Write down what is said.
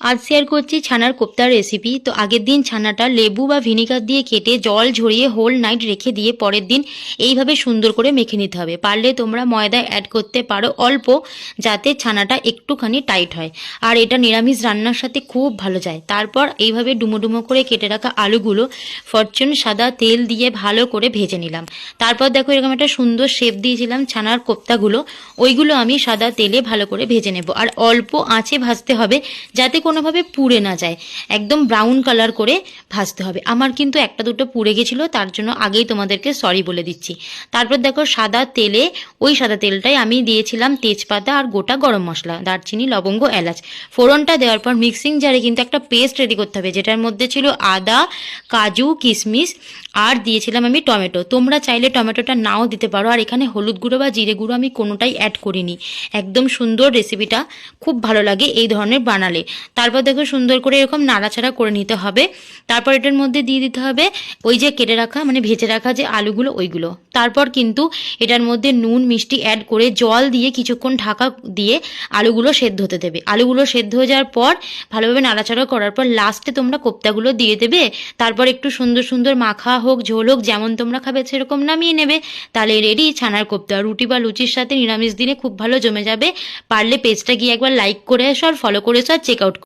আজ শেয়ার করছি ছানার কোপ্তার রেসিপি তো আগের দিন ছানাটা লেবু বা ভিনিগার দিয়ে কেটে জল ঝরিয়ে হোল নাইট রেখে দিয়ে পরের দিন এইভাবে সুন্দর করে মেখে নিতে হবে। পারলে তোমরা ময়দা অ্যাড করতে পারো অল্প, যাতে ছানাটা একটুখানি টাইট হয়। আর এটা নিরামিষ রান্নার সাথে খুব ভালো যায়। তারপর এইভাবে ডুমো করে কেটে রাখা আলুগুলো ফরচুন সাদা তেল দিয়ে ভালো করে ভেজে নিলাম। তারপর দেখো এরকম একটা সুন্দর শেপ দিয়েছিলাম ছানার কোপ্তাগুলো। ওইগুলো আমি সাদা তেলে ভালো করে ভেজে নেব। আর অল্প আঁচে ভাজতে হবে, যাতে কোনোভাবে পুড়ে না যায়। একদম ব্রাউন কালার করে ভাজতে হবে। আমার কিন্তু একটা দুটো পুড়ে গেছিল, তার জন্য আগেই তোমাদেরকে সরি বলে দিচ্ছি। তারপর দেখো সাদা তেলে, ওই সাদা তেলটাই আমি দিয়েছিলাম তেজপাতা আর গোটা গরম মশলা, দারচিনি, লবঙ্গ, এলাচ। ফোড়নটা দেওয়ার পর মিক্সিং জারে কিন্তু একটা পেস্ট রেডি করতে হবে, যেটার মধ্যে ছিল আদা, কাজু, কিশমিশ আর দিয়েছিলাম আমি টমেটো। তোমরা চাইলে টমেটোটা নাও দিতে পারো, আর এখানে হলুদ গুঁড়ো বা জিরে গুঁড়ো আমি কোনোটাই অ্যাড করিনি। একদম সুন্দর রেসিপিটা খুব ভালো লাগে এই ধরনের বানালে। তারপর দেখো সুন্দর করে এরকম নাড়াচাড়া করে নিতে হবে। তারপর এটার মধ্যে দিয়ে দিতে হবে ওই যে কেটে রাখা মানে ভেজে রাখা যে আলুগুলো, ওইগুলো। তারপর কিন্তু এটার মধ্যে নুন, মিষ্টি অ্যাড করে জল দিয়ে কিছুক্ষণ ঢাকা দিয়ে আলুগুলো সেদ্ধ হতে দেবে। আলুগুলো সেদ্ধ হয়ে যাওয়ার পর ভালোভাবে নাড়াচাড়া করার পর লাস্টে তোমরা কোপ্তাগুলো দিয়ে দেবে। তারপর একটু সুন্দর সুন্দর মাখা হোক, ঝোল হোক, যেমন তোমরা খাবে সেরকম নামিয়ে নেবে। তাহলে রেডি ছানার কোপ্তা। রুটি বা লুচির সাথে নিরামিষ দিনে খুব ভালো জমে যাবে। পারলে পেজটা গিয়ে একবার লাইক করে এসো আর ফলো করে এসো আর চেক আউট